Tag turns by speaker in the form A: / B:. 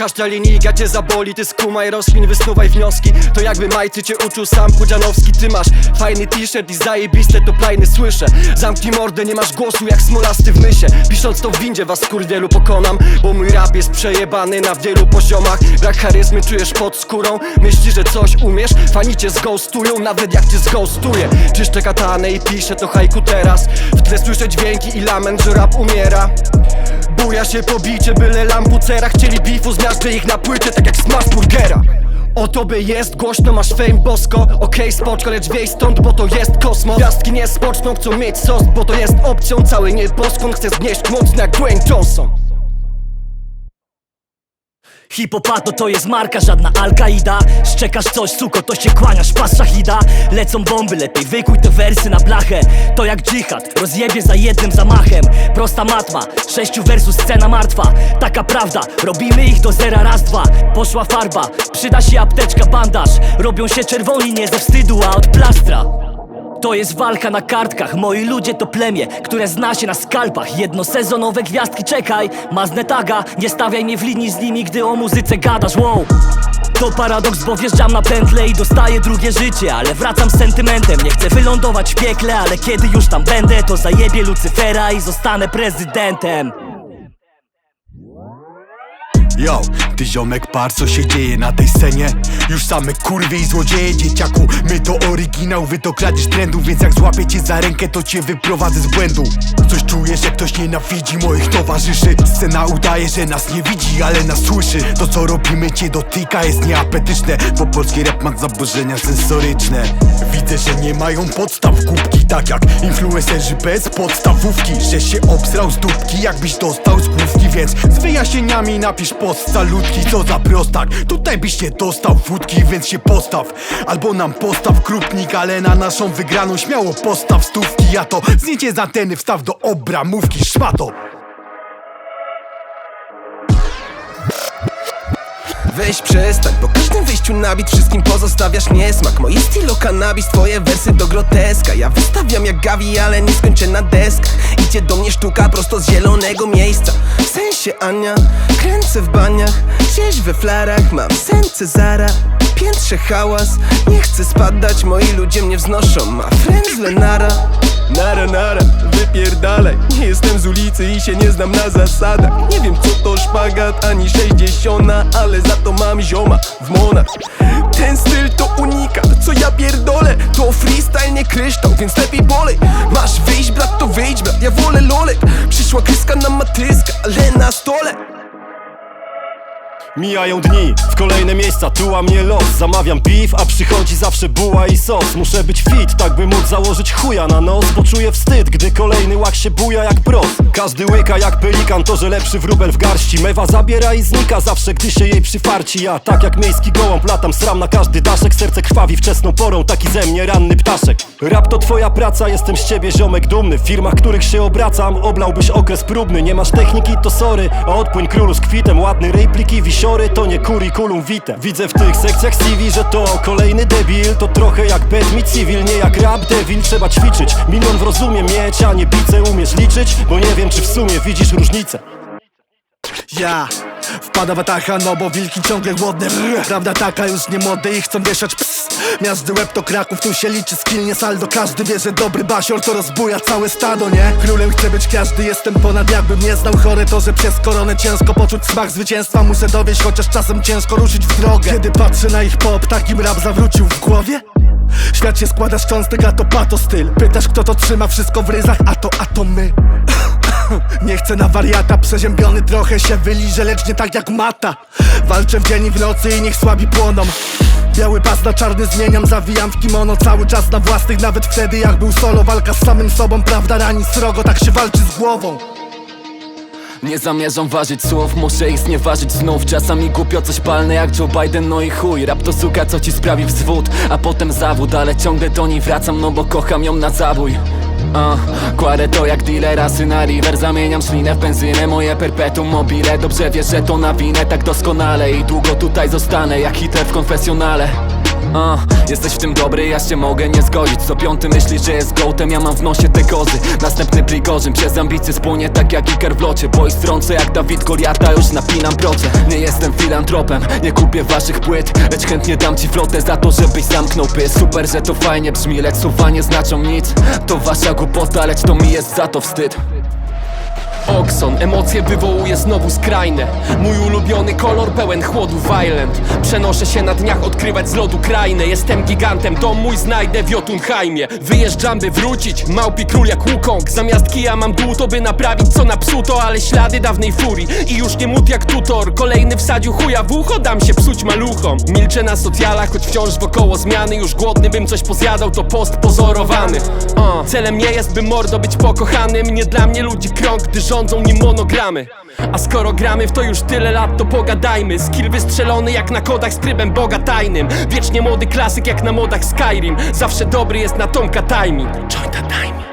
A: Każda linijka cię zaboli Ty skumaj roślin, wysnuwaj wnioski. To jakby majty cię uczył sam Pudzianowski Ty masz fajny t-shirt i zajebiste to plajny słyszę. Zamknij mordę, nie masz głosu jak smolasty w mysie. Pisząc to w windzie was kurwielu pokonam Bo mój rap jest przejebany na wielu poziomach. Brak charyzmy czujesz pod skórą Myślisz, że coś umiesz? Fani cię zghostują nawet jak cię zghostuję. Czyszczę katanę i piszę to haiku teraz. W tle słyszę dźwięki i lament, że rap umiera Buja się pobicie, byle lampucera. Chcieli bifu, zmiażdżę ich na płycie tak jak smash burgera. O tobie jest głośno, masz fame bosko. Okej, spoczko, lecz wiej stąd, bo to jest kosmos. Gwiazdki nie spoczną, chcą mieć sos Bo to jest opcją, cały nieboskłon Chcę znieść mocno jak Dwayne Johnson?
B: Hipopato to jest marka, żadna Al-Kaida Szczekasz coś, suko, to się kłaniasz, pas szachida Lecą bomby, lepiej wykuj te wersy na blachę. To jak dżihad, rozjebie za jednym zamachem. Prosta matma, sześciu versus scena martwa. Taka prawda, robimy ich do zera raz, dwa. Poszła farba, przyda się apteczka, bandaż. Robią się czerwoni nie ze wstydu, a od plastra. To jest walka na kartkach, moi ludzie to plemię, które zna się na skalpach. Jednosezonowe gwiazdki, czekaj, maznę taga. Nie stawiaj mnie w linii z nimi, gdy o muzyce gadasz, wow to paradoks, bo wjeżdżam na pętlę i dostaję drugie życie Ale wracam z sentymentem, nie chcę wylądować w piekle Ale kiedy już tam będę, to zajebie Lucyfera i zostanę prezydentem.
C: Yo, ty ziomek par co się dzieje na tej scenie. Już same kurwy i złodzieje dzieciaku. My to oryginał, wy to kradzież trendu. Więc jak złapię cię za rękę to cię wyprowadzę z błędu. Coś czujesz, że ktoś nienawidzi moich towarzyszy. Scena udaje, że nas nie widzi, ale nas słyszy. To co robimy cię dotyka jest nieapetyczne. Bo polski rap ma zaburzenia sensoryczne. Widzę, że nie mają podstaw kubki. Tak jak influencerzy bez podstawówki Że się obsrał z dupki, jakbyś dostał z Więc z wyjaśnieniami napisz post salutki Co za prostak, tutaj byś nie dostał wódki Więc się postaw, albo nam postaw krupnik Ale na naszą wygraną śmiało postaw stówki. Ja to zdjęcie z anteny wstaw do obramówki Szmato
D: Weź przestań, po każdym wyjściu na bit Wszystkim pozostawiasz niesmak. Moje stylo cannabis, twoje wersy do groteska. Ja wystawiam jak Gavi, ale nie skończę na deskach. Idzie do mnie sztuka prosto z zielonego miejsca. W sensie Ania, kręcę w baniach Gdzieś we flarach, mam sen Cezara Piętrze hałas, nie chcę spadać Moi ludzie mnie wznoszą, ma frędzle nara Nara, nara, wypierdalaj. Nie jestem z ulicy i się nie znam na zasadach. Nie wiem co to szpagat, ani sześćdziesiąta Ale za to mam zioma w monach Ten styl to unikat, co ja pierdolę? To freestyle, nie kryształ, więc lepiej bolej. Masz wyjść brat, to wyjdź brat, ja wolę lolek. Przyszła kryska na
E: Mijają dni, w kolejne miejsca tuła mnie los. Zamawiam beef, a przychodzi zawsze buła i sos. Muszę być fit, tak by móc założyć chuja na nos Poczuję wstyd, gdy kolejny łak się buja jak pros Każdy łyka jak pelikan, to że lepszy wróbel w garści. Mewa zabiera i znika zawsze, gdy się jej przyfarci. Ja tak jak miejski gołąb latam, sram na każdy daszek. Serce krwawi wczesną porą, taki ze mnie ranny ptaszek. Rap to twoja praca, jestem z ciebie ziomek dumny. W firmach, których się obracam, oblałbyś okres próbny. Nie masz techniki, to sorry, a odpłyń królu z kwitem. Ładny repliki, wisiory, to nie kurikulum vitae Widzę w tych sekcjach CV, że to kolejny debil To trochę jak bad mi civil, nie jak rap devil Trzeba ćwiczyć, milion w rozumie mieć, a nie bice umiesz liczyć Bo nie wiem, czy w sumie widzisz różnicę
C: Ja Wpada w atacha, no bo wilki ciągle głodne. Prawda taka, już nie młode i chcą wieszać ps. Miażdży łeb to Kraków, tu się liczy skill, nie saldo. Każdy wie, że dobry basior to rozbuja całe stado, nie? Królem chce być każdy, jestem ponad jakbym nie znał. Chore to, że przez koronę ciężko poczuć smak zwycięstwa. Muszę dowieść, chociaż czasem ciężko ruszyć w drogę. Kiedy patrzę na ich pop, takim rap zawrócił w głowie? Świat się składa z cząstek, a to pato styl. Pytasz kto to trzyma wszystko w ryzach, a to, a to my. Nie chcę na wariata, przeziębiony trochę się wyliżę, lecz nie tak jak mata. Walczę w dzień i w nocy i niech słabi płoną Biały pas na czarny zmieniam, zawijam w kimono Cały czas na własnych, nawet wtedy jak był solo Walka z samym sobą, prawda rani srogo, tak się walczy z głową.
F: Nie zamierzam ważyć słów, muszę ich znieważyć znów. Czasami głupio coś palne jak Joe Biden, no i chuj. Rap to suka, co ci sprawi wzwód, a potem zawód Ale ciągle do niej wracam, no bo kocham ją na zabój Uh, kładę to jak dealera, syna river Zamieniam ślinę w benzynę, moje perpetuum mobile Dobrze wiesz, że to na winę tak doskonale. I długo tutaj zostanę, jak Hitler w konfesjonale A, jesteś w tym dobry, ja się mogę nie zgodzić. Co piąty myśli, że jest gołtem, ja mam w nosie te kozy. Następny prigorzyn, przez ambicje spłonie tak jak Iker w locie. Bo i strącę jak Dawid Goliata, już napinam proce. Nie jestem filantropem, nie kupię waszych płyt Lecz chętnie dam ci flotę za to, żebyś zamknął pysk. Super, że to fajnie brzmi, lecz słowa nie znaczą nic. To wasza głupota, lecz to mi jest za to wstyd
G: Oxon, emocje wywołuje znowu skrajne. Mój ulubiony kolor pełen chłodu violent. Przenoszę się na dniach odkrywać z lodu krainę Jestem gigantem, dom mój znajdę w Jotunheimie. Wyjeżdżam by wrócić, małpi król jak Wukong. Zamiast kija mam dół to by naprawić co napsuto Ale ślady dawnej furii. I już nie mut jak tutor Kolejny wsadził chuja w ucho, dam się psuć maluchom. Milczę na socjalach, choć wciąż wokoło zmiany. Już głodny bym coś pozjadał, to post pozorowany. Uh. Celem nie jest by mordo być pokochanym. Nie dla mnie ludzi krąg, gdy rządzą nim monogramy. A skoro gramy w to już tyle lat, to pogadajmy. Skill wystrzelony jak na kodach z trybem boga tajnym. Wiecznie młody klasyk jak na modach Skyrim. Zawsze dobry jest na Tomka timing. Jointa timing